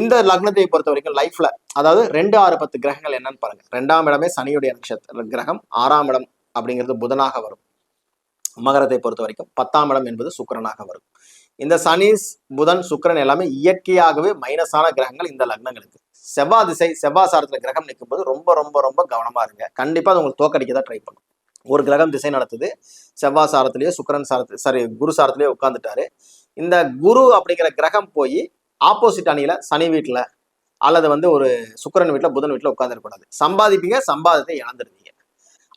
இந்த லக்னத்தை பொறுத்த வரைக்கும் லைஃப்ல அதாவது ரெண்டு ஆறு பத்து கிரகங்கள் என்னன்னு பாருங்க. ரெண்டாம் இடமே சனியுடைய நட்சத்திர கிரகம் ஆறாம் இடம் அப்படிங்கிறது புதனாக வரும். மகரத்தை பொறுத்த வரைக்கும் பத்தாம் இடம் என்பது சுக்கிரனாக வரும். இந்த சனி புதன் சுக்கரன் எல்லாமே இயற்கையாகவே மைனஸான கிரகங்கள் இந்த லக்னங்களுக்கு. செவ்வாய் திசை செவ்வாய் சாரத்துல கிரகம் நிற்கும் போது ரொம்ப ரொம்ப ரொம்ப கவனமா இருங்க. கண்டிப்பா அது உங்களுக்கு தோக்கடிக்க தான் ட்ரை பண்ணும். ஒரு கிரகம் திசை நடத்துது செவ்வாய் சாரத்திலேயே சுக்கிரன் சாரத்து சாரி குரு சாரத்திலேயே உட்காந்துட்டாரு இந்த குரு அப்படிங்கிற கிரகம் போய் ஆப்போசிட் அணியில சனி வீட்டுல அல்லது வந்து ஒரு சுக்கிரன் வீட்டுல புதன் வீட்டுல உட்காந்துருக்கூடாது சம்பாதிப்பீங்க சம்பாதத்தை இழந்துருவீங்க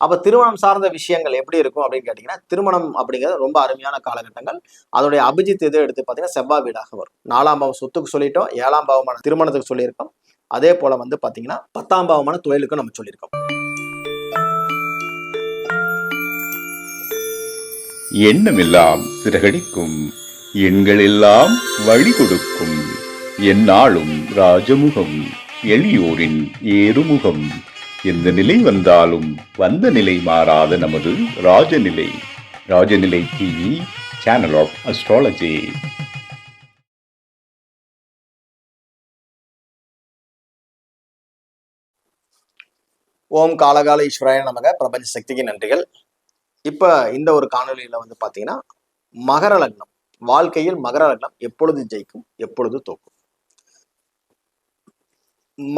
அப்போ திருமணம் சார்ந்த விஷயங்கள் எப்படி இருக்கும் அப்படின்னு கேட்டிங்கன்னா திருமணம் அப்படிங்கிறது ரொம்ப அருமையான காலகட்டங்கள். அதனுடைய அபிஜித் எது எடுத்து பார்த்தீங்கன்னா செவ்வாய் வீடாக வரும். நாலாம் பாவம் சொத்துக்கு சொல்லிட்டோம் ஏழாம் பாவமான திருமணத்துக்கு சொல்லியிருக்கோம். அதே போல வந்து பாத்தீங்கன்னா பத்தாம் பாவமான தொழிலுக்கும் நம்ம சொல்லியிருக்கோம். எண்ணமெல்லாம் சிறகடிக்கும் எண்களெல்லாம் வழி கொடுக்கும் எந்நாளும் ராஜமுகம் எளியோரின் ஏறுமுகம். எந்த நிலை வந்தாலும் வந்த நிலை மாறாத நமது Rajanilai. Rajanilai TV channel of astrology ஓம் காலகால ஈஸ்வராய நமக. பிரபஞ்ச சக்திக்கு நன்றிகள். இப்ப இந்த ஒரு காணொலியில் வந்து பாத்தீங்கன்னா மகர லக்னம். வாழ்க்கையில் மகர லக்னம் எப்பொழுது ஜெயிக்கும் எப்பொழுது தோக்கும்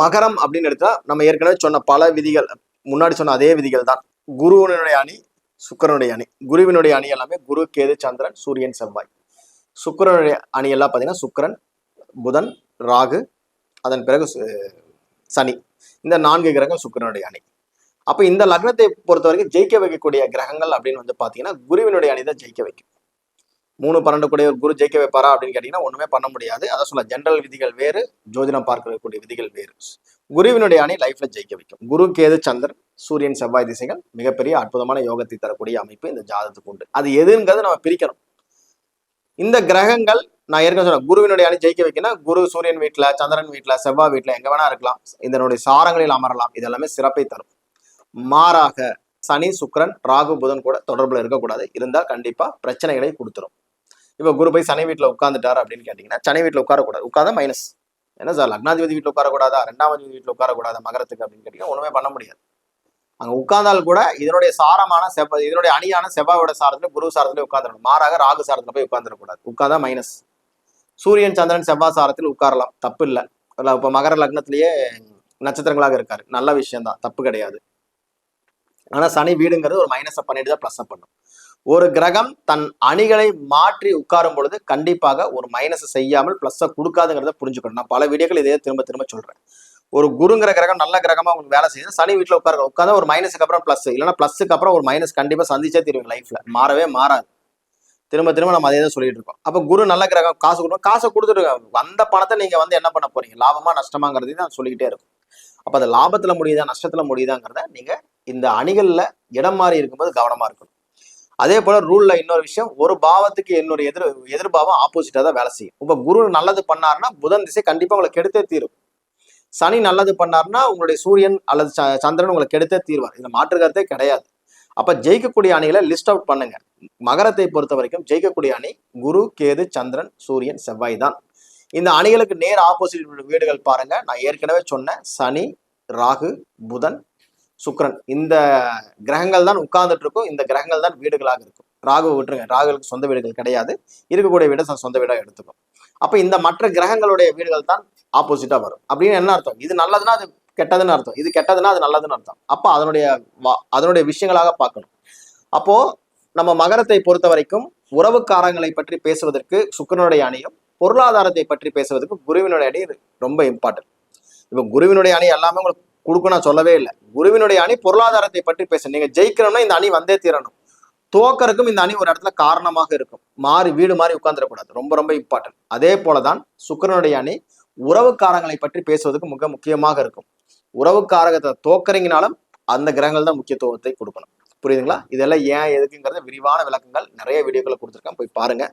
மகரம் அப்படின்னு எடுத்தா நம்ம ஏற்கனவே சொன்ன பல விதிகள் முன்னாடி சொன்ன அதே விதிகள் தான். குருவினுடைய அணி சுக்கிரனுடைய அணி. குருவினுடைய அணி எல்லாமே குரு கேது சந்திரன் சூரியன் செவ்வாய். சுக்கிரனுடைய அணி எல்லாம் பார்த்தீங்கன்னா சுக்கிரன் புதன் ராகு அதன் பிறகு சனி. இந்த நான்கு கிரகங்கள் சுக்கிரனுடைய அணி. அப்ப இந்த லக்னத்தை பொறுத்த வரைக்கும் ஜெயிக்க வைக்கக்கூடிய கிரகங்கள் அப்படின்னு வந்து பாத்தீங்கன்னா குருவினுடைய அணி தான் ஜெயிக்க வைக்கும். மூணு பன்னெண்டு கூடிய ஒரு குரு ஜெயிக்க வைப்பாரா அப்படின்னு கேட்டீங்கன்னா ஒண்ணுமே பண்ண முடியாது. அதான் சொல்ல ஜென்ரல் விதிகள் வேறு ஜோதிடம் பார்க்கக்கூடிய விதிகள் வேறு. குருவினுடைய அணி லைஃப்ல ஜெயிக்க வைக்கும். குரு கேது சந்திரன் சூரியன் செவ்வாய் திசைகள் மிகப்பெரிய அற்புதமான யோகத்தை தரக்கூடிய அமைப்பு இந்த ஜாதத்துக்கு உண்டு. அது எதுங்கிறது நம்ம பிரிக்கணும். இந்த கிரகங்கள் நான் ஏற்கனவே சொன்னேன் குருவினுடைய அணி ஜெயிக்க வைக்கணும் குரு சூரியன் வீட்டுல சந்திரன் வீட்டுல செவ்வாய் வீட்டுல எங்க வேணா இருக்கலாம். இதனுடைய சாரங்களில் அமரலாம். இது எல்லாமே சிறப்பை தரும். மாறாக சனி சுக்கரன் ராகு புதன் கூட தொடர்புல இருக்கக்கூடாது. இருந்தால் கண்டிப்பா பிரச்சனைகளை கொடுத்துரும். இப்போ குரு போய் சனி வீட்டில் உட்காந்துட்டார் அப்படின்னு கேட்டீங்கன்னா சனி வீட்டில் உட்காரக்கூடாது. உட்காத மைனஸ் என்ன சார் லக்னாதிபதி வீட்டில் உட்காரக்கூடாதா? ரெண்டாம் அதிபதி வீட்டில் உட்காரக்கூடாதா? மகரத்துக்கு அப்படின்னு கேட்டீங்கன்னா ஒன்றுமே பண்ண முடியாது. அங்கே உட்கார்ந்தால் கூட இதனுடைய சாரமான செவ்வாய் இதனுடைய அணியான செவ்வாயோட சாரத்துல குரு சாரத்துல உட்காந்துடணும் மாறாக ராகு சாரத்துல போய் உட்காந்துடக்கூடாது உட்காந்தா மைனஸ் சூரியன் சந்திரன் செவ்வாய் சாரத்தில் உட்காரலாம். தப்பு இல்லை. இப்போ மகர லக்னத்திலேயே நட்சத்திரங்களாக இருக்காரு. நல்ல விஷயம்தான். தப்பு கிடையாது. ஆனால் சனி வீடுங்கிறது ஒரு மைனஸை பண்ணிட்டு தான் ப்ளஸ் பண்ணும். ஒரு கிரகம் தன் அணிகளை மாற்றி உட்காரும் பொழுது கண்டிப்பாக ஒரு மைனஸை செய்யாமல் ப்ளஸ்ஸை கொடுக்காதுங்கிறத புரிஞ்சுக்கணும். நான் பல வீடியோக்கள் இதே திரும்ப திரும்ப சொல்றேன். ஒரு குருங்கிற கிரகம் நல்ல கிரகமா உங்களுக்கு வேலை செய்யுது. சனி வீட்டில் உட்கார உட்காந்து ஒரு மைனஸுக்கு அப்புறம் ப்ளஸ் இல்லைன்னா ப்ளஸ்ஸுக்கு அப்புறம் ஒரு மைனஸ் கண்டிப்பா சந்திச்சே தெரியும் லைஃப்ல மாறவே மாறாது. திரும்ப திரும்ப நம்ம அதே தான் சொல்லிட்டு இருக்கோம். அப்போ குரு நல்ல கிரகம் காசு கொடுக்கும் காசை கொடுத்துட்டு வந்த பணத்தை நீங்க வந்து என்ன பண்ண போறீங்க? லாபமா நஷ்டமாங்கிறதையும் நான் சொல்லிக்கிட்டே இருக்கும். அப்போ அது லாபத்துல முடியுதா நஷ்டத்துல முடியுதாங்கிறத நீங்க இந்த அணிகளில் இடம் மாறி இருக்கும்போது கவனமா இருக்கணும். அதே போல ரூல்ல இன்னொரு விஷயம் ஒரு பாவத்துக்கு என்னுடைய எதிர் எதிர்பாவம் ஆப்போசிட்டா தான் வேலை செய்யும். உங்க குரு நல்லது பண்ணாருன்னா புதன் திசை கண்டிப்பா உங்களை கெடுத்தே தீரும். சனி நல்லது பண்ணாருன்னா உங்களுடைய சூரியன் அல்லது ச- சந்திரன் உங்களை கெடுத்தே தீர்வார். இதில் மாற்று கருத்தே கிடையாது. அப்ப ஜெயிக்கக்கூடிய அணிகளை லிஸ்ட் அவுட் பண்ணுங்க. மகரத்தை பொறுத்த வரைக்கும் ஜெயிக்கக்கூடிய அணி குரு கேது சந்திரன் சூரியன் செவ்வாய் தான். இந்த அணிகளுக்கு நேர் ஆப்போசிட் வீடுகள் பாருங்க. நான் ஏற்கனவே சொன்னேன். சனி ராகு புதன் சுக்ரன் இந்த கிரகங்கள் தான் உட்கார்ந்துட்டு இருக்கும் இந்த கிரகங்கள் தான் வீடுகளாக இருக்கும். ராகு விட்டுருங்க. ராகுகளுக்கு சொந்த வீடுகள் கிடையாது. இருக்கக்கூடிய வீடை சொந்த வீடாக எடுத்துக்கும். அப்போ இந்த மற்ற கிரகங்களுடைய வீடுகள் தான் ஆப்போசிட்டா வரும். அப்படின்னு என்ன அர்த்தம்? இது நல்லதுன்னா அது கெட்டதுன்னு அர்த்தம். இது கெட்டதுன்னா அது நல்லதுன்னு அர்த்தம். அப்போ அதனுடைய அதனுடைய விஷயங்களாக பார்க்கணும். அப்போ நம்ம மகரத்தை பொறுத்த வரைக்கும் உறவுக்காரங்களை பற்றி பேசுவதற்கு சுக்கரனுடைய அணியும் பொருளாதாரத்தை பற்றி பேசுவதற்கு குருவினுடைய அணி ரொம்ப இம்பார்ட்டன்ட் இப்போ குருவினுடைய அணி எல்லாமே உங்களுக்கு கொடுக்க நான் சொல்லவே இல்லை. குருவினுடைய அணி பொருளாதாரத்தை பற்றி பேச. நீங்க ஜெயிக்கணும்னா இந்த அணி வந்தே தீரணும். தோக்கருக்கும் இந்த அணி ஒரு இடத்துல காரணமாக இருக்கும். மாறி வீடு மாறி உட்கார்ந்துடக்கூடாது. ரொம்ப ரொம்ப இம்பார்ட்டன்ட் அதே போலதான் சுக்கிரனுடைய அணி உறவுக்காரங்களை பற்றி பேசுவதற்கு மிக முக்கியமாக இருக்கும். உறவுக்காரகத்தை தோக்கறீங்கனாலும் அந்த கிரகங்கள் தான் முக்கியத்துவத்தை கொடுக்கணும். புரியுதுங்களா? இதெல்லாம் ஏன் எதுக்குங்கிறத விரிவான விளக்கங்கள் நிறைய வீடியோக்களை கொடுத்துருக்கேன். போய் பாருங்க.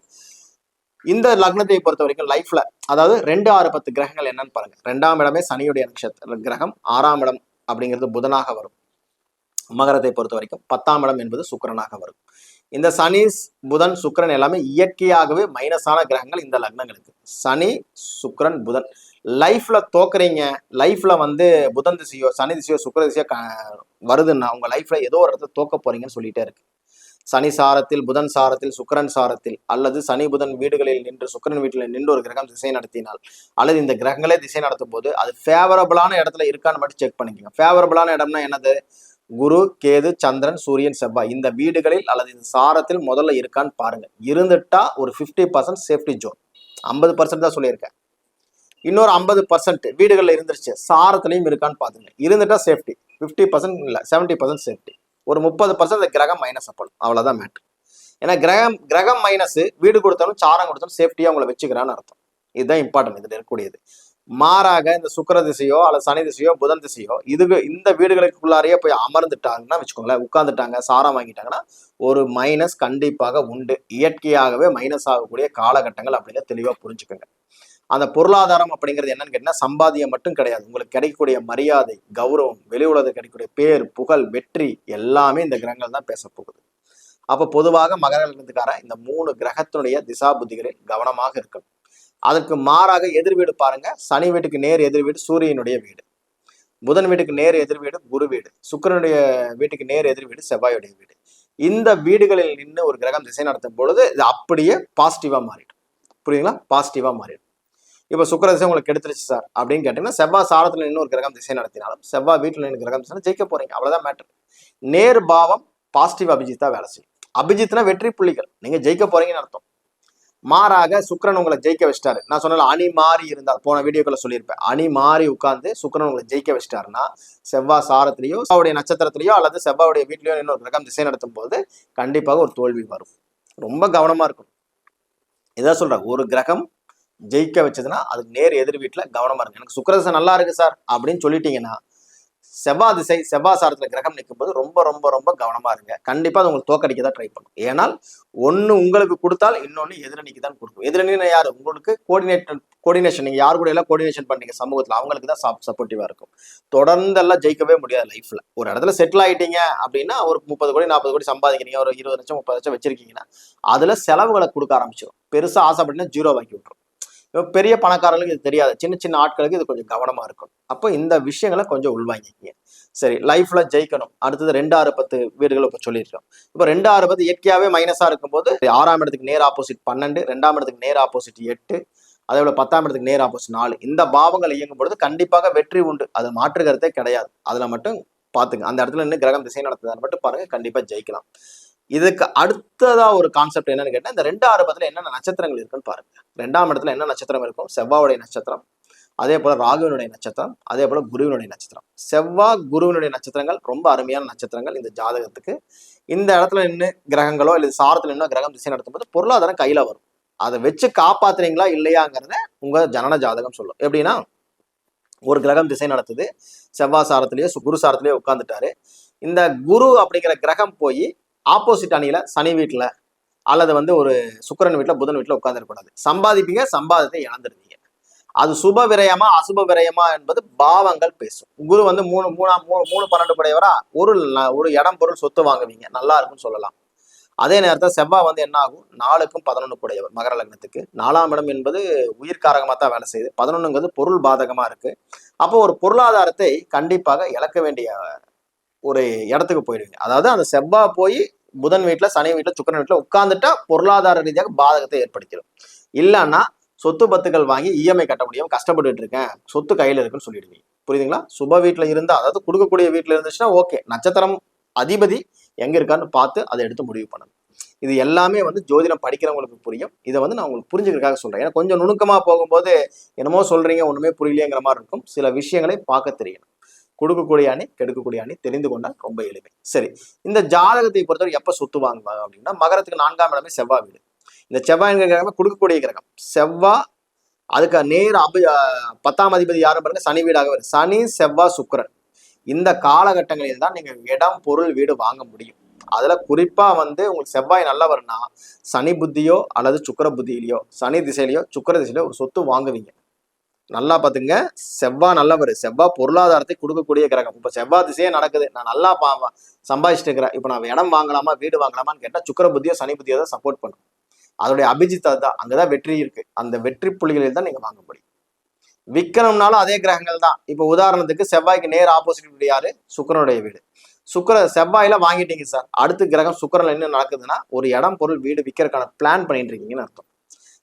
இந்த லக்னத்தை பொறுத்த வரைக்கும் லைஃப்ல அதாவது ரெண்டு ஆறு பத்து கிரகங்கள் என்னன்னு பாருங்க. ரெண்டாம் இடமே சனியுடைய நட்சத்திர கிரகம் ஆறாம் இடம் அப்படிங்கிறது புதனாக வரும். மகரத்தை பொறுத்த வரைக்கும் பத்தாம் இடம் என்பது சுக்கிரனாக வரும். இந்த சனி புதன் சுக்கரன் எல்லாமே இயற்கையாகவே மைனஸான கிரகங்கள் இந்த லக்னங்களுக்கு. சனி சுக்கிரன் புதன். லைஃப்ல தோக்குறீங்க லைஃப்ல வந்து புதன் திசையோ சனி திசையோ சுக்கர திசையோ வருதுன்னா உங்க லைஃப்ல ஏதோ ஒரு இடத்துல தோக்க போறீங்கன்னு சொல்லிட்டே இருக்கு. சனி சாரத்தில் புதன் சாரத்தில் சுக்கரன் சாரத்தில் அல்லது சனி புதன் வீடுகளில் நின்று சுக்கிரன் வீட்டில் நின்று ஒரு கிரகம் திசை நடத்தினால் அல்லது இந்த கிரகங்களே திசை நடத்தும் போது அது ஃபேவரபிளான இடத்துல இருக்கான்னு மட்டும் செக் பண்ணிக்கோங்க. ஃபேவரபிளான இடம்னா என்னது? குரு கேது சந்திரன் சூரியன் செவ்வாய். இந்த வீடுகளில் அல்லது இந்த சாரத்தில் முதல்ல இருக்கான்னு பாருங்க. இருந்துட்டா ஒரு ஃபிஃப்டி பர்சன்ட் சேஃப்டி ஜோன் ஐம்பது பர்சன்ட் தான் சொல்லியிருக்கேன். இன்னொரு ஐம்பது பர்சன்ட் வீடுகளில் இருந்துருச்சு. சாரத்துலையும் இருக்கான்னு பாத்துங்க. இருந்துட்டா சேஃப்டி ஃபிஃப்டி பர்சன்ட் இல்லை செவன்ட்டி பர்சன்ட் சேஃப்டி ஒரு முப்பது பர்சன்ட் அந்த கிரகம் மைனஸ் அப்படும் அவ்வளவுதான் மேட்ரு ஏன்னா கிரகம் கிரகம் மைனஸ் வீடு கொடுத்தாலும் சாரம் கொடுத்தாலும் சேஃப்டியா உங்களை வச்சுக்கிறான்னு அர்த்தம். இதுதான் இம்பார்ட்டன்ட் இதுல இருக்கக்கூடியது. மாறாக இந்த சுக்கிர திசையோ அல்லது சனி திசையோ புதன் திசையோ இதுக்கு இந்த வீடுகளுக்குள்ளாரையே போய் அமர்ந்துட்டாங்கன்னா வச்சுக்கோங்களேன் உட்காந்துட்டாங்க சாரம் வாங்கிட்டாங்கன்னா ஒரு மைனஸ் கண்டிப்பாக உண்டு. இயற்கையாகவே மைனஸ் ஆகக்கூடிய காலகட்டங்கள் அப்படின்னு தெளிவா புரிஞ்சுக்கோங்க. அந்த பொருளாதாரம் அப்படிங்கிறது என்னன்னு கேட்டீங்கன்னா சம்பாதியம் மட்டும் கிடையாது. உங்களுக்கு கிடைக்கக்கூடிய மரியாதை கௌரவம் வெளி உலகத்தில் கிடைக்கக்கூடிய பேர் புகழ் வெற்றி எல்லாமே இந்த கிரகங்கள் தான் பேச போகுது. அப்ப பொதுவாக மகர இந்த மூணு கிரகத்தினுடைய திசா புத்திகளில் கவனமாக இருக்கணும். அதற்கு மாறாக எதிர் வீடு பாருங்க. சனி வீட்டுக்கு நேர் எதிர் வீடு சூரியனுடைய வீடு. புதன் வீட்டுக்கு நேர் எதிர் வீடு குரு வீடு. சுக்கிரனுடைய வீட்டுக்கு நேர் எதிர் வீடு செவ்வாயுடைய வீடு. இந்த வீடுகளில் நின்று ஒரு கிரகம் திசை நடத்தும் பொழுது இது அப்படியே பாசிட்டிவா மாறிடும். புரியுங்களா பாசிட்டிவா மாறிடும். இப்போ சுக்கர திசை உங்களுக்கு கெடுத்துருச்சு சார். அப்படின்னு கேட்டீங்கன்னா செவ்வாய் சாரத்துல நின்று ஒரு கிரகம் திசை நடத்தினாலும் செவ்வாய் வீட்டில் நின்று கிரகம் திசை ஜெயிக்க போறீங்க. அவ்வளோதான் மேட்டர் நேர் பாவம் பாசிட்டிவ் அபிஜித்தா வேலை செய்யும். அபிஜித்னா வெற்றி புள்ளிகள். நீங்க ஜெயிக்க போறீங்கன்னு அர்த்தம். மாறாக சுக்கிரன் உங்களை ஜெயிக்க வச்சிட்டாரு. நான் சொன்னல அணி மாறி இருந்தால் போன வீடியோக்குள்ள சொல்லியிருப்பேன். அணி மாறி உட்கார்ந்து சுக்கிரன் உங்களை ஜெயிக்க வச்சிட்டாருன்னா செவ்வாய் சாரத்திலேயோ செவ்வாவுடைய நட்சத்திரத்திலேயோ அல்லது செவ்வாவுடைய வீட்லயோ இன்னொரு கிரகம் திசை நடத்தும் போது கண்டிப்பாக ஒரு தோல்வி வரும். ரொம்ப கவனமா இருக்கும் இதான் சொல்றேன். ஒரு கிரகம் ஜெயிக்க வச்சதுன்னா அதுக்கு நேர் எதிர் வீட்டில் கவனமா இருக்கு எனக்கு சுக்கிரதசை நல்லா இருக்கு சார் அப்படின்னு சொல்லிட்டீங்கன்னா செவ்வா திசை செவ்வாய் சாரத்துல கிரகம் நிற்கும்போது ரொம்ப ரொம்ப ரொம்ப கவனமா இருங்க. கண்டிப்பாக அது உங்களுக்கு தோக்கடிக்க தான் ட்ரை பண்ணும். ஏன்னால் ஒன்று உங்களுக்கு கொடுத்தால் இன்னொன்னு எதிரணிக்கு தான் கொடுக்கும். எதிரணினா யார்? உங்களுக்கு கோஆர்டினேட் கோஆர்டினேஷன் நீங்கள் யார் கூட எல்லாம் கோஆர்டினேஷன் பண்ணீங்க சமூகத்தில் அவங்களுக்கு தான் சப்போர்ட்டிவா இருக்கும். தொடர்ந்து எல்லாம் ஜெயிக்கவே முடியாது லைஃப்ல ஒரு இடத்துல செட்டில் ஆகிட்டீங்க அப்படின்னா ஒரு முப்பது கோடி நாற்பது கோடி சம்பாதிக்கிறீங்க. ஒரு இருபது லட்சம் முப்பது லட்சம் வச்சிருக்கீங்கன்னா அதில் செலவுகளை கொடுக்க ஆரம்பிச்சிடும் பெருசாக ஆசைப்பட்டீங்கன்னா ஜீரோ வாங்கி விட்டுரும். பெரிய பணக்காரர்களுக்கு இது தெரியாது. சின்ன சின்ன ஆட்களுக்கு இது கொஞ்சம் கவனமாக இருக்கும் அப்போ இந்த விஷயங்களை கொஞ்சம் உள்வாங்கிக்கிங்க. சரி லைஃப்ல ஜெயிக்கணும். அடுத்தது ரெண்டு ஆறு பத்து வீடுகள் இப்போ சொல்லியிருக்கோம். இப்போ ரெண்டு ஆறு பத்து இயற்கையாகவே மைனஸாக இருக்கும்போது ஆறாம் இடத்துக்கு நேர் ஆப்போசிட் பன்னெண்டு ரெண்டாம் இடத்துக்கு நேர் ஆப்போசிட் எட்டு அதே போல பத்தாம் இடத்துக்கு நேர் ஆப்போசிட் நாலு. இந்த பாவங்கள் இயங்கும் பொழுது கண்டிப்பாக வெற்றி உண்டு. அது மாற்று கருத்தே கிடையாது. அதில் மட்டும் பார்த்துங்க. அந்த இடத்துல இன்னும் கிரகம் திசை நடத்துதான்னு மட்டும் பாருங்க கண்டிப்பாக ஜெயிக்கலாம். இதுக்கு அடுத்ததா ஒரு கான்செப்ட் என்னன்னு கேட்டா இந்த ரெண்டு ஆறு பத்துல என்னென்ன நட்சத்திரங்கள் இருக்குன்னு பாருங்க. ரெண்டாம் இடத்துல என்ன நட்சத்திரம் இருக்கும்? செவ்வாவுடைய நட்சத்திரம் அதே போல ராகுவினுடைய நட்சத்திரம் அதே போல குருவினுடைய நட்சத்திரம். செவ்வாய் குருவினுடைய நட்சத்திரங்கள் ரொம்ப அருமையான நட்சத்திரங்கள் இந்த ஜாதகத்துக்கு. இந்த இடத்துல நின்று கிரகங்களோ இல்லை சாரத்துல நின்று கிரகம் திசை நடத்தும்போது பொருளாதாரம் கையில வரும். அதை வச்சு காப்பாத்துறீங்களா இல்லையாங்கிறத உங்க ஜனன ஜாதகம் சொல்லும். எப்படின்னா ஒரு கிரகம் திசை நடத்துது. செவ்வாய் சாரத்திலேயோ சு- குரு சாரத்திலேயோ உட்காந்துட்டாரு இந்த குரு அப்படிங்கிற கிரகம் போய் ஆப்போசிட் அணியில் சனி வீட்டில் அல்லது வந்து ஒரு சுக்கிரன் வீட்டில் புதன் வீட்டில் உட்காந்துருக்கூடாது சம்பாதிப்பீங்க சம்பாதத்தை இழந்துருவீங்க. அது சுப விரயமா அசுப விரயமா என்பது பாவங்கள் பேசும். குரு வந்து மூணு மூணா மூணு மூணு பன்னெண்டு கூடையவரா ஒரு ந- ஒரு இடம் பொருள் சொத்து வாங்குவீங்க. நல்லா இருக்கும்னு சொல்லலாம். அதே நேரத்தில் செவ்வாய் வந்து என்ன ஆகும்? நாலுக்கும் பதினொன்று கூடையவர் மகர லக்னத்துக்கு. நாலாம் இடம் என்பது உயிர்காரகமாக தான் வேலை செய்யுது. பதினொன்றுங்கிறது பொருள் பாதகமாக இருக்குது அப்போ ஒரு பொருளாதாரத்தை கண்டிப்பாக இழக்க வேண்டிய ஒரு இடத்துக்கு போயிடுவீங்க. அதாவது அந்த செவ்வாய் போய் புதன் வீட்டில் சனி வீட்டில் சுக்கரன் வீட்டில் உட்காந்துட்டா பொருளாதார ரீதியாக பாதகத்தை ஏற்படுத்திடும். இல்லைன்னா சொத்து பத்துக்கள் வாங்கி இஎம்ஐ கட்ட முடியாமல் கஷ்டப்பட்டுட்டு இருக்கேன். சொத்து கையில் இருக்குன்னு சொல்லிடுவீங்க. புரியுதுங்களா? சுப வீட்டில் இருந்தால் அதாவது கொடுக்கக்கூடிய வீட்டில் இருந்துச்சுன்னா ஓகே. நட்சத்திரம் அதிபதி எங்கே இருக்கான்னு பார்த்து அதை எடுத்து முடிவு பண்ணணும். இது எல்லாமே வந்து ஜோதிடம் படிக்கிறவங்களுக்கு புரியும். இதை வந்து நான் உங்களுக்கு புரிஞ்சுக்கிறதுக்காக சொல்கிறேன் ஏன்னா கொஞ்சம் நுணுக்கமாக போகும்போது என்னமோ சொல்கிறீங்க ஒன்றுமே புரியலையேங்கிற மாதிரி இருக்கும். சில விஷயங்களை பார்க்க தெரியணும். கொடுக்கக்கூடிய அணி கெடுக்கக்கூடிய அணி தெரிந்து கொண்டால் ரொம்ப எளிமை. சரி இந்த ஜாதகத்தை பொறுத்தவரை எப்ப சொத்து வாங்குவாங்க அப்படின்னா மகரத்துக்கு நான்காம் இடமே செவ்வாய் வீடு. இந்த செவ்வாய் கிரகமே கொடுக்கக்கூடிய கிரகம். செவ்வாய் அதுக்கு நேர் அபி பத்தாம் அதிபதி யாரும் பாருங்க சனி வீடாக வரும். சனி செவ்வாய் சுக்கிரன். இந்த காலகட்டங்களில் தான் நீங்க இடம் பொருள் வீடு வாங்க முடியும். அதுல குறிப்பா வந்து உங்களுக்கு செவ்வாய் நல்லவர்னா சனி புத்தியோ அல்லது சுக்கர புத்தியிலையோ சனி திசையிலையோ சுக்கர திசையிலையோ ஒரு சொத்து வாங்குவீங்க. நல்லா பார்த்துங்க செவ்வாய் நல்லவர். செவ்வாய் பொருளாதாரத்தை கொடுக்கக்கூடிய கிரகம். இப்ப செவ்வாய் திசையே நடக்குது. நான் நல்லா பா சம்பாதிச்சுட்டு இருக்கிறேன் இப்ப நான் இடம் வாங்கலாமா வீடு வாங்கலாமான்னு கேட்டா சுக்கர புத்தியோ சனி புத்தியோ தான் சப்போர்ட் பண்ணும். அதோடைய அபிஜித் அங்கே தான் வெற்றி இருக்கு. அந்த வெற்றி புள்ளிகளில் தான் நீங்க வாங்க முடியும். விக்கணும்னாலும் அதே கிரகங்கள் தான். இப்போ உதாரணத்துக்கு செவ்வாய்க்கு நேர் ஆப்போசிட் வீடு யாரு சுக்கரனுடைய வீடு. சுக்கிர செவ்வாயில வாங்கிட்டீங்க சார் அடுத்த கிரகம் சுக்கரன் என்ன நடக்குதுன்னா ஒரு இடம் பொருள் வீடு விற்கிறதுக்கான பிளான் பண்ணிட்டு இருக்கீங்கன்னு அர்த்தம்.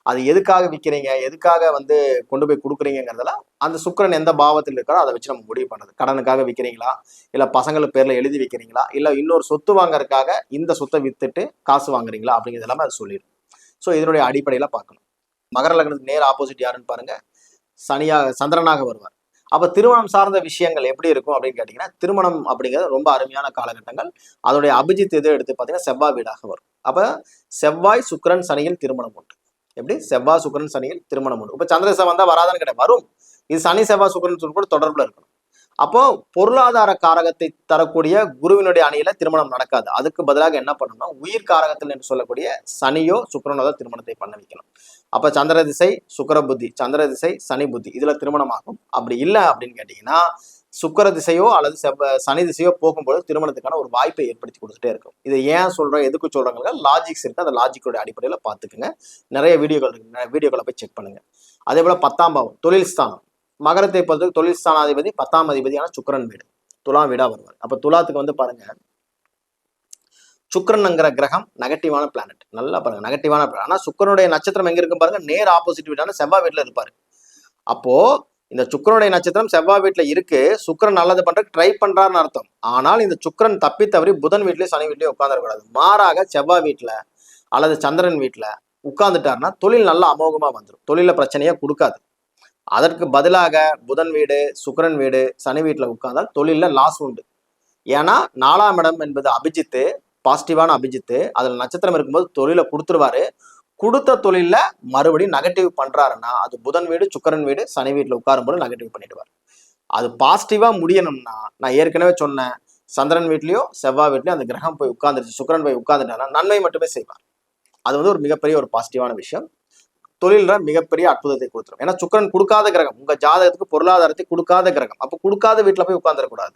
அது எதுக்காக விற்கிறீங்க எதுக்காக வந்து கொண்டு போய் கொடுக்குறீங்கிறதெல்லாம் அந்த சுக்கிரன் எந்த பாவத்தில் இருக்காரோ அதை வச்சு நம்ம முடிவு பண்ணுறது கடனுக்காக விற்கிறீங்களா இல்லை பசங்களுக்கு பேரில் எழுதி வைக்கிறீங்களா? இல்லை இன்னொரு சொத்து வாங்குறதுக்காக இந்த சொத்தை வித்துட்டு காசு வாங்குறீங்களா? அப்படிங்கிறது எல்லாமே அது சொல்லிடும். ஸோ இதனுடைய அடிப்படையில் பார்க்கணும். மகர லக்னத்துக்கு நேர் ஆப்போசிட் யாருன்னு பாருங்க. சனியாக சந்திரனாக வருவார். அப்போ திருமணம் சார்ந்த விஷயங்கள் எப்படி இருக்கும் அப்படின்னு கேட்டிங்கன்னா திருமணம் அப்படிங்கிறது ரொம்ப அருமையான காலகட்டங்கள். அதோடைய அபிஜித் எது எடுத்து பார்த்தீங்கன்னா செவ்வாய் வீடாக வரும். அப்போ செவ்வாய் சுக்கிரன் சனியில் திருமணம் உண்டு. எப்படி? செவ்வாய் சுக்கிரன் சனியில் திருமணம் உண்டு. இப்போ சந்திரசம் வந்தால் வராதான்னு கிடையாது வரும். இது சனி செவ்வாய் சுக்கிரன் கூட தொடர்பில் இருக்கணும். அப்போ பொருளாதார காரகத்தை தரக்கூடிய குருவினுடைய அணியில திருமணம் நடக்காது. அதுக்கு பதிலாக என்ன பண்ணணும்னா உயிர் காரகத்தில் என்று சொல்லக்கூடிய சனியோ சுக்கரனோ தான் திருமணத்தை பண்ண வைக்கணும். அப்ப சந்திர திசை சுக்கிர புத்தி சந்திர திசை சனி புத்தி. இதுல திருமணம் ஆகும் அப்படி இல்லை அப்படின்னு கேட்டீங்கன்னா சுக்கிர திசையோ அல்லது செவ்வ சனி திசையோ போகும்போது திருமணத்துக்கான ஒரு வாய்ப்பை ஏற்படுத்தி கொடுத்துட்டே இருக்கும். இதை ஏன் சொல்கிறோம் எதுக்கு சொல்கிறாங்க லாஜிக்ஸ் இருக்குது அந்த லாஜிக்கோட அடிப்படையில் பார்த்துக்குங்க. நிறைய வீடியோக்கள் இருக்கு. வீடியோக்களை போய் செக் பண்ணுங்கள் அதே போல் பத்தாம் பாவம் தொழில் ஸ்தானம். மகரத்தை பொறுத்தவரைக்கும் தொழில் ஸ்தானாதிபதி பத்தாம் அதிபதியான சுக்கிரன் வீடு துலாம் வீடா வருவார். அப்போ துலாத்துக்கு வந்து பாருங்க. சுக்கிரன்ங்கிற கிரகம் நெகட்டிவான பிளானட் நல்லா பாருங்க. நெகட்டிவான பிளானட் ஆனால் சுக்கரனுடைய நட்சத்திரம் எங்கே இருக்கும் பாருங்க? நேர் ஆப்போசிட் வீடான செவ்வாய் வீட்டில் இருப்பார். அப்போது இந்த சுக்கிரனுடைய நட்சத்திரம் செவ்வாய் வீட்டில் இருக்கு. சுக்கிரன் நல்லது பண்றதுக்கு ட்ரை பண்றாருன்னு அர்த்தம். ஆனால் இந்த சுக்கிரன் தப்பி தவறி புதன் வீட்லயும் சனி வீட்லயும் உட்காந்துடக்கூடாது மாறாக செவ்வாய் வீட்டில் அல்லது சந்திரன் வீட்டுல உட்கார்ந்துட்டாருன்னா தொழில் நல்லா அமோகமா வந்துடும் தொழில பிரச்சனையே கொடுக்காது. அதற்கு பதிலாக புதன் வீடு சுக்கிரன் வீடு சனி வீட்டுல உட்கார்ந்தால் தொழிலில் லாஸ் உண்டு. ஏன்னா நாலாம் இடம் என்பது அபிஜித்து பாசிட்டிவான அபிஜித்து அதில் நட்சத்திரம் இருக்கும்போது தொழிலை கொடுத்துருவாரு. கொடுத்த தொழிலில் மறுபடியும் நெகட்டிவ் பண்றாருன்னா அது புதன் வீடு சுக்கரன் வீடு சனி வீட்டில் உட்காரும்போது நெகட்டிவ் பண்ணிடுவார். அது பாசிட்டிவாக முடியணும்னா நான் ஏற்கனவே சொன்னேன் சந்திரன் வீட்லயோ செவ்வாய் வீட்லயோ அந்த கிரகம் போய் உட்காந்துருச்சு சுக்கிரன் போய் உட்கார்ந்துட்டாருன்னா நன்மை மட்டுமே செய்வார். அது வந்து ஒரு மிகப்பெரிய ஒரு பாசிட்டிவான விஷயம். தொழில மிகப்பெரிய அற்புதத்தை கொடுத்துரும். ஏன்னா சுக்கரன் கொடுக்காத கிரகம் உங்க ஜாதகத்துக்கு பொருளாதாரத்தை கொடுக்காத கிரகம். அப்போ கொடுக்காத வீட்டில் போய் உட்காந்துடக்கூடாது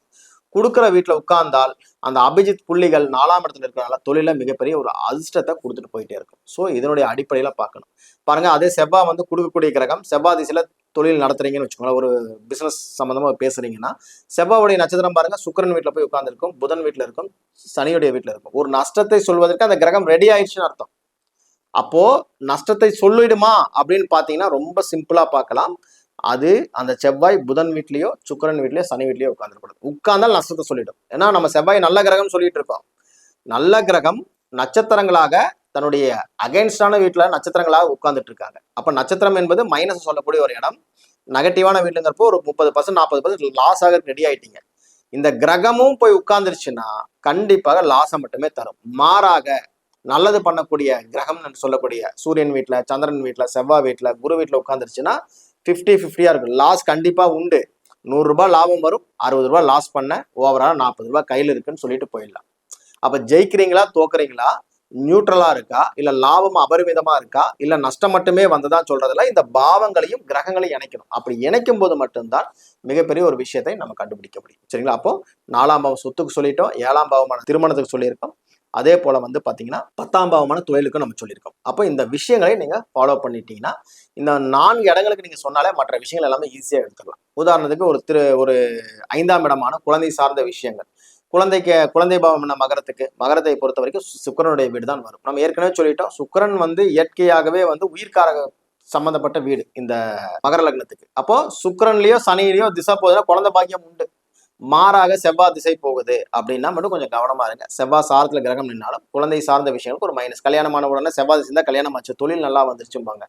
கொடுக்குற வீட்டில் உட்கார்ந்தால் அந்த அபிஜித் புள்ளிகள் நாலாம் இடத்துல இருக்கிறனால தொழில மிகப்பெரிய ஒரு அதிர்ஷ்டத்தை கொடுத்துட்டு போயிட்டே இருக்கும். ஸோ இதனுடைய அடிப்படையில் பார்க்கணும். பாருங்க அதே செவ்வாய் வந்து கொடுக்கக்கூடிய கிரகம் செவ்வாய் திசையில் தொழில் நடத்துறீங்கன்னு வச்சுக்கோங்களேன். ஒரு பிசினஸ் சம்மந்தமாக பேசுறீங்கன்னா செவ்வாவுடைய நட்சத்திரம் பாருங்க சுக்கிரன் வீட்டில் போய் உட்காந்துருக்கும் புதன் வீட்டில் இருக்கும் சனியுடைய வீட்டில் இருக்கும். ஒரு நஷ்டத்தை சொல்வதற்கு அந்த கிரகம் ரெடி ஆயிடுச்சுன்னு அர்த்தம். அப்போ நஷ்டத்தை சொல்லிடுமா அப்படின்னு பார்த்தீங்கன்னா ரொம்ப சிம்பிளா பார்க்கலாம். அது அந்த செவ்வாய் புதன் வீட்லேயோ சுக்கரன் வீட்லேயோ சனி வீட்லேயோ உட்காந்துருக்கூடாது உட்கார்ந்தால் நஷ்டத்தை சொல்லிடும். ஏன்னா நம்ம செவ்வாய் நல்ல கிரகம் சொல்லிட்டு இருக்கோம் நல்ல கிரகம் நட்சத்திரங்களாக தன்னுடைய அகைன்ஸ்டான வீட்டில் நட்சத்திரங்களாக உட்கார்ந்துட்டு இருக்காங்க அப்போ நட்சத்திரம் என்பது மைனஸ் சொல்லக்கூடிய ஒரு இடம். நெகட்டிவான வீட்டுங்கிறப்போ ஒரு முப்பது பர்சன்ட் நாற்பது பர்சன்ட் லாஸ் ஆக ரெடி ஆயிட்டீங்க. இந்த கிரகமும் போய் உட்கார்ந்துருச்சுன்னா கண்டிப்பாக லாஸை மட்டுமே தரும். மாறாக நல்லது பண்ணக்கூடிய கிரகம்னு சொல்லக்கூடிய சூரியன் வீட்டில் சந்திரன் வீட்டில் செவ்வாய் வீட்டில் குரு வீட்டில் உட்காந்துருச்சுன்னா ஃபிஃப்டி ஃபிஃப்டியாக இருக்கும். லாஸ் கண்டிப்பாக உண்டு. நூறுரூபா லாபம் வரும். அறுபது ரூபாய் லாஸ் பண்ண ஓவரால் நாற்பது ரூபாய் கையில் இருக்குன்னு சொல்லிட்டு போயிடலாம். அப்போ ஜெயிக்கிறீங்களா தோக்குறீங்களா நியூட்ரலாக இருக்கா இல்லை லாபம் அபரிமிதமாக இருக்கா இல்லை நஷ்டம் மட்டுமே வந்ததா சொல்கிறதுல இந்த பாவங்களையும் கிரகங்களையும் இணைக்கணும். அப்படி இணைக்கும் போது மட்டும்தான் மிகப்பெரிய ஒரு விஷயத்தை நம்ம கண்டுபிடிக்க முடியும். சரிங்களா? அப்போ நாலாம் பாவம் சொத்துக்கு சொல்லிட்டோம் ஏழாம் பாவமான திருமணத்துக்கு சொல்லியிருக்கோம். அதே போல வந்து பார்த்தீங்கன்னா பத்தாம் பாவமான தொழிலுக்கும் நம்ம சொல்லியிருக்கோம். அப்போ இந்த விஷயங்களை நீங்கள் ஃபாலோ பண்ணிட்டீங்கன்னா இந்த நான்கு இடங்களுக்கு நீங்கள் சொன்னாலே மற்ற விஷயங்கள் எல்லாமே ஈஸியாக எடுத்துக்கலாம். உதாரணத்துக்கு ஒரு திரு ஒரு ஐந்தாம் இடமான குழந்தை சார்ந்த விஷயங்கள். குழந்தைக்கு குழந்தை பாவம் என்ன மகரத்துக்கு? மகரத்தை பொறுத்த வரைக்கும் சுக்கரனுடைய சுக்கிரனுடைய வீடு தான் வரும். நம்ம ஏற்கனவே சொல்லிட்டோம் சுக்கரன் வந்து இயற்கையாகவே வந்து உயிர்காரக சம்பந்தப்பட்ட வீடு இந்த மகர லக்னத்துக்கு. அப்போ சுக்கரன்லயோ சனியிலயோ திசா போகுதுன்னா குழந்தை பாக்கியம் உண்டு. மாறாக செவ்வாய் திசை போகுது அப்படின்னா மட்டும் கொஞ்சம் கவனமா இருங்க. செவ்வாய் சாரத்துல கிரகம் நின்னாலும் குழந்தை சார்ந்த விஷயங்களுக்கு ஒரு மைனஸ் கல்யாணமான உடனே செவ்வாய் திசை தான் கல்யாணம் ஆச்சு. தொழில் நல்லா வந்துருச்சும்பாங்க.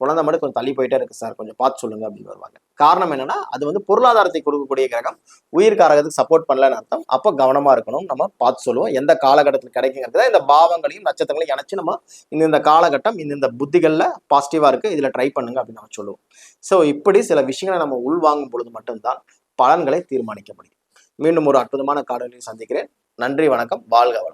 குழந்தை மட்டும் கொஞ்சம் தள்ளி போயிட்டே இருக்கு சார். கொஞ்சம் பார்த்து சொல்லுங்க அப்படின்னு வருவாங்க. காரணம் என்னன்னா அது வந்து பொருளாதாரத்தை கொடுக்கக்கூடிய கிரகம். உயிர் காரகத்துக்கு சப்போர்ட் பண்ணலன்னு அர்த்தம். அப்போ கவனமா இருக்கணும். நம்ம பார்த்து சொல்லுவோம். எந்த காலகட்டத்தில் கிடைக்குங்கிறது இந்த பாவங்களையும் நட்சத்திரங்களையும் இணைச்சு நம்ம இந்த இந்த காலகட்டம் இந்த இந்த புத்திகளில் பாசிட்டிவா இருக்கு. இதுல ட்ரை பண்ணுங்க அப்படின்னு நம்ம சொல்லுவோம். ஸோ இப்படி சில விஷயங்களை நம்ம உள்வாங்கும் பொழுது மட்டும்தான் பலன்களை தீர்மானிக்க முடியும். மீண்டும் ஒரு அற்புதமான காடலில் சந்திக்கிறேன். நன்றி வணக்கம். வாழ்க வளம்